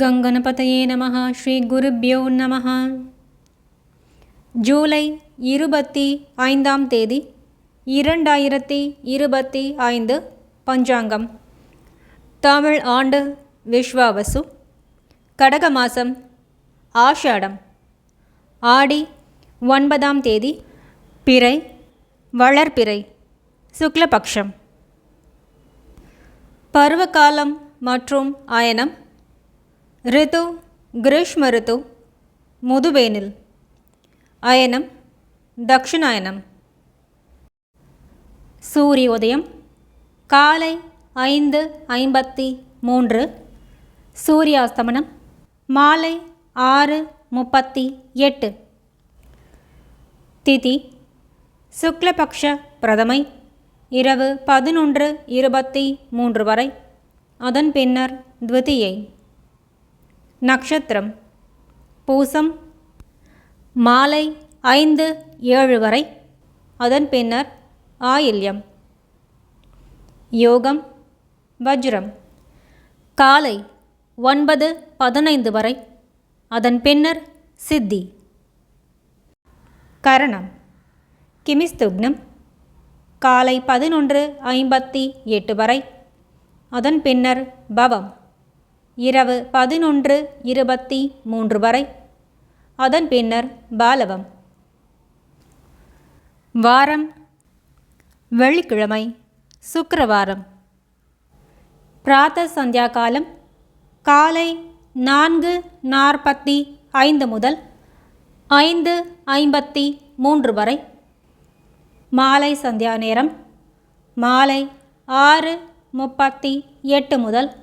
கங்கணபதையே நம ஸ்ரீ குருப்யோ நமः ஜூலை இருபத்தி ஐந்தாம் தேதி இரண்டாயிரத்தி இருபத்தி ஐந்து பஞ்சாங்கம். தமிழ் ஆண்டு விஸ்வாவசு கடக மாதம் ஆஷாடம். ஆடி ஒன்பதாம் தேதி பிறை வளர்பிறை சுக்லபக்ஷம். பருவகாலம் மற்றும் அயனம் ரிது கிரீஷ்ம ரித்து முதுவேனில் அயனம் தக்ஷிணாயனம். சூரிய உதயம் காலை ஐந்து ஐம்பத்தி மூன்று. சூரியாஸ்தமனம் மாலை ஆறு முப்பத்தி எட்டு. திதி சுக்லபக்ஷ பிரதமை இரவு பதினொன்று இருபத்தி மூன்று வரை. அதன் பின்னர் த்விதியை. நக்ஷத்திரம் பூசம் மாலை ஐந்து ஏழு வரை. அதன் பின்னர் ஆயில்யம். யோகம் வஜ்ரம் காலை ஒன்பது பதினைந்து வரை. அதன் பின்னர் சித்தி. கரணம் கிமிஸ்துக்னம் காலை பதினொன்று ஐம்பத்தி எட்டு வரை. அதன் பின்னர் பவம். இரவு பதினொன்று இருபத்தி மூன்று வரை. அதன் பின்னர் பாலவம். வாரம் வெள்ளிக்கிழமை சுக்கரவாரம். பிராத்த சந்தியா காலம் காலை நான்கு நாற்பத்தி ஐந்து முதல் ஐந்து ஐம்பத்தி மூன்று வரை. மாலை சந்தியா நேரம் மாலை ஆறு முப்பத்தி எட்டு முதல்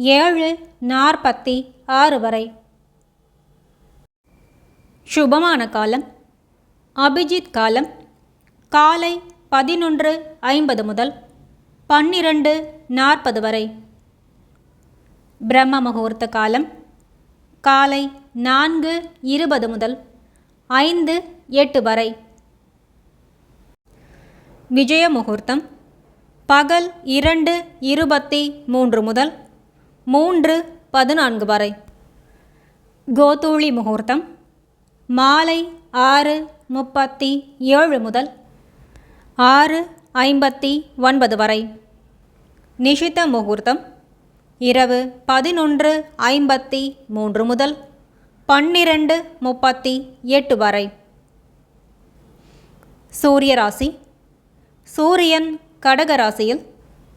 ஏழு நாற்பத்தி ஆறு வரை. சுபமான காலம். அபிஜித் காலம். காலை பதினொன்று ஐம்பது முதல் பன்னிரண்டு நாற்பது வரை. பிரம்ம முகூர்த்த காலம். காலை நான்கு இருபது முதல் ஐந்து எட்டு வரை. விஜய முகூர்த்தம். பகல் இரண்டு இருபத்தி மூன்று முதல் மூன்று பதினான்கு வரை. கோதூளி முகூர்த்தம் மாலை ஆறு முப்பத்தி ஏழு முதல் ஆறு ஐம்பத்தி ஒன்பது வரை. நிஷித்த முகூர்த்தம் இரவு பதினொன்று ஐம்பத்தி மூன்று முதல் பன்னிரண்டு முப்பத்தி எட்டு வரை. சூரிய ராசி சூரியன் கடக ராசியில்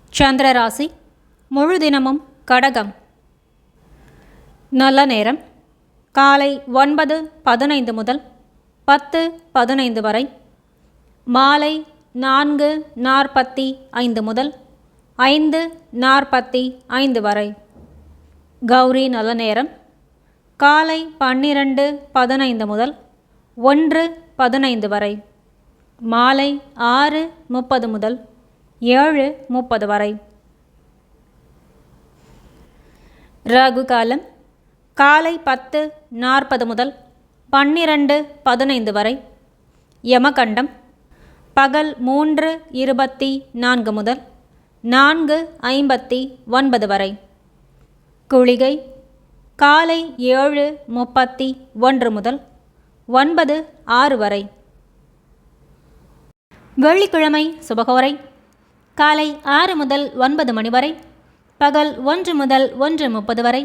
சந்திர ராசி முழு தினமும் கடகம். நல்ல நேரம். காலை ஒன்பது பதினைந்து முதல் பத்து பதினைந்து வரை. மாலை நான்கு நாற்பத்தி ஐந்து முதல் ஐந்து நாற்பத்தி ஐந்து வரை. கௌரி நல்ல நேரம். காலை பன்னிரண்டு பதினைந்து முதல் ஒன்று பதினைந்து வரை. மாலை ஆறு முப்பது முதல் ஏழு முப்பது வரை. ராகு காலம் காலை பத்து நாற்பது முதல் பன்னிரண்டு பதினைந்து வரை. யமகண்டம் பகல் மூன்று இருபத்தி நான்கு முதல் நான்கு ஐம்பத்தி ஒன்பது வரை. குளிகை காலை ஏழு முப்பத்தி ஒன்று முதல் ஒன்பது ஆறு வரை. வெள்ளிக்கிழமை சுபகோரை காலை ஆறு முதல் ஒன்பது மணி வரை. பகல் ஒன்று முதல் ஒன்று முப்பது வரை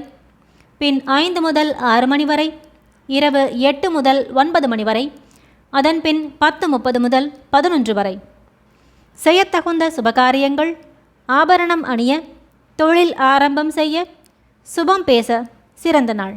பின் ஐந்து முதல் ஆறு மணி வரை இரவு எட்டு முதல் ஒன்பது மணி வரை அதன் பின் பத்து முப்பது முதல் பதினொன்று வரை. செய்யத்தகுந்த சுபகாரியங்கள் ஆபரணம் அணிய தொழில் ஆரம்பம் செய்ய சுபம் பேச சிறந்த நாள்.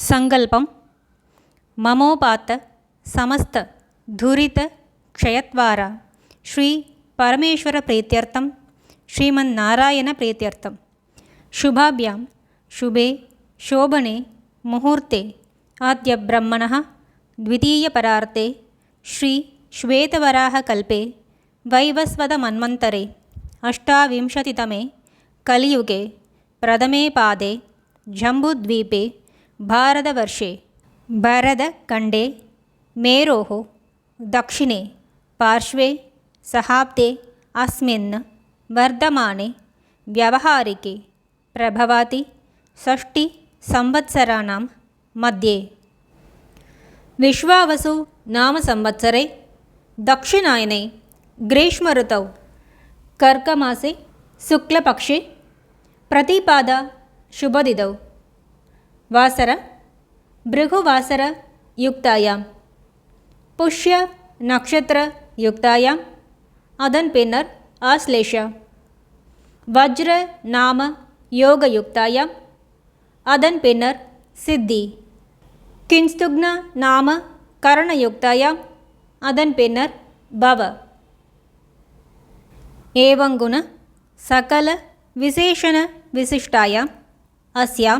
సంకల్పం మమోపాత సమస్త ధురిత క్షయత్వార శ్రీ పరమేశ్వర ప్రీత్యర్థం ಶ್ರೀಮನ್ನಾರಾಯಣ ಪ್ರೀತ್ಯರ್ಥಂ. ಶುಭಾಭ್ಯಾಂ. ಶುಭೇ, ಶೋಭನೆ, ಮುಹೂರ್ತೆ. ಆದ್ಯ ಬ್ರಹ್ಮಣಃ, ದ್ವಿತೀಯ ಪರಾರ್ತೆ. ಶ್ರೀ ಶ್ವೇತವರಾಹ ಕಲ್ಪೆ, ವೈವಸ್ವದ ಮನ್ವಂತರೆ. ಅಷ್ಟಾವಿಂಶತಿತಮೆ, ಕಲಿಯುಗೆ, ಪ್ರಥಮೇ ಪಾದೆ, ಜಂಬುದ್ವೀಪೇ. भारतवर्षे भरतखण्डे मेरोः दक्षिणे पार्श्वे सहाब्दे अस्मिन् वर्धमाने व्यावहारिके प्रभवति षष्टिसंवत्सराणां मध्ये विश्वावसु नामसंवत्सरे दक्षिणायने ग्रीष्मऋतौ कर्कमासे शुक्लपक्षे प्रतिपादा शुभदिदौ वासर भृगुवासरयुक्तायां पुष्यनक्षत्रयुक्तायाम् அதன் பின்னர் ஆஸ்லேஷ வஜ்ர நாம யோகயுக்தாயாம் அதன் பின்னர் சித்தி கின்ஸ்துக்ன நாம கரணயுக்தாயாம் அதன் பின்னர் பவ ஏவங்குண சகல விசேஷண விசிஷ்டாயாம் अस्यां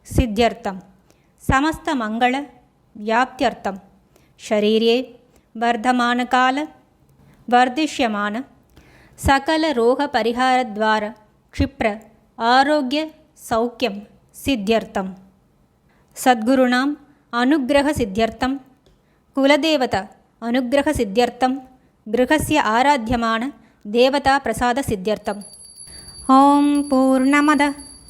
अभिवृद्धिसिद्ध्यर्थं समस्तमङ्गलव्याप्त्यर्थं शरीरे वर्धमानकाल वर्धिष्यमान सकलरोगपरिहारद्वारा क्षिप्र आरोग्यसौख्यं सिद्ध्यर्थं सद्गुरूणाम् अनुग्रहसिद्ध्यर्थं कुलदेवता अनुग्रहसिद्ध्यर्थं गृहस्य आराध्यमानदेवताप्रसादसिद्ध्यर्थम् ॐ पूर्णमदः